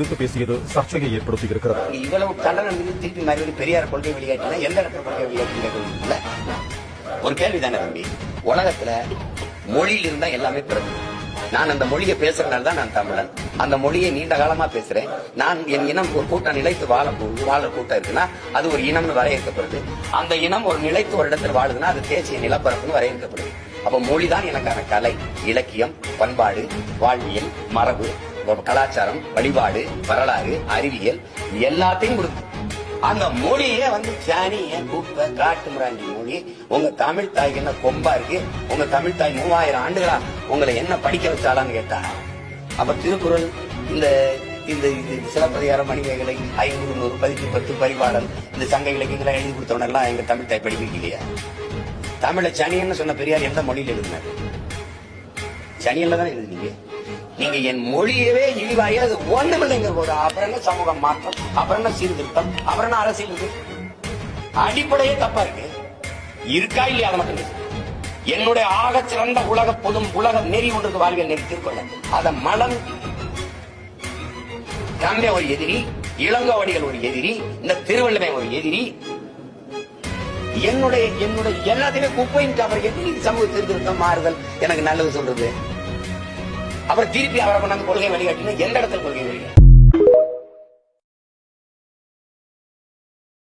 எதிர்த்து பேசியது சர்ச்சையை ஏற்படுத்தி இருக்கிறது இவ்வளவு கண்டனம் திருப்பி மறுபடியும் பெரியார் கொள்கை வெளியாட்டினா எந்த இடத்துல கொள்கை வெளியாட்டில ஒரு கேள்வி தானே தம்பி. உலகத்துல மொழியில் இருந்தா எல்லாமே பிறகு. நான் அந்த மொழியை பேசுறதுனால தான் நான் தமிழன். அந்த மொழியை நீண்ட காலமா பேசுறேன். நான் என் இனம் ஒரு கூட்டம் நிலைத்து வாழ வாழ கூட்டம் இருக்குன்னா அது ஒரு இனம்னு வரையறுக்கப்படுது. அந்த இனம் ஒரு நிலைத்து ஒரு இடத்துல வாழுதுன்னா அது தேசிய நிலப்பரப்புன்னு வரையறுக்கப்படுது. அப்ப மொழிதான் எனக்கான கலை இலக்கியம் பண்பாடு வாழ்வியல் மரபு கலாச்சாரம் வழிபாடு வரலாறு அறிவியல் எல்லாத்தையும் கொடுத்து. அந்த மொழியே வந்து சாணிய குப்பை காட்டு முராண்டி மொழி. உங்க தமிழ் தாய்க்கு என்ன கொம்பா இருக்கு? உங்க தமிழ் தாய் மூவாயிரம் ஆண்டுகளா உங்களை என்ன படிக்க வச்சாலான்னு கேட்டா அப்ப திருக்குறள் இந்த இந்த இது சிலப்பதிகாரம் மணிமேகலை ஐநூறு நூறு பதிப்பு பத்து பரிபாடல் இந்த சங்க இலக்கியங்களை எழுதி கொடுத்தவனெல்லாம் எங்க தமிழ் தாய் படிக்க இல்லையா? தமிழ சனியன்னு சொன்ன பெரியார் எந்த மொழியில் எழுதினார்? சனியல்ல தானே இருந்தீங்க? நீங்க என் மொழியவே இழிவாயி அது ஒண்ணுமில்லைங்க போது அப்புறம் என்ன சமூக மாற்றம்? அப்புறம் என்ன சீர்திருத்தம்? அப்புறம் என்ன அரசியல் இது? அடிப்படையே தப்பா இருக்கு. இருக்கா இல்லையா அதை மட்டும் என்னுடைய ஆக சிறந்த உலக பொதும் உலக நெறி ஒன்றுக்கு வாழ்வியல் நெறி திருக்கொள்ள அத மனம் கம்பே ஒரு எதிரி இளங்கோவடிகள் ஒரு எதிரி இந்த திருவள்ளுமை ஒரு எதிரி. என்னுடைய என்னுடைய எல்லாத்தையுமே குப்பையின் அவர் எப்படி சமூக சீர்திருத்தம் மாறுதல்? எனக்கு நல்லது சொல்றது. அப்புறம் திருப்பி அவரை கொண்டாந்து கொள்கை வழிகாட்டினா எந்த இடத்துல கொள்கை வழிகாட்டு?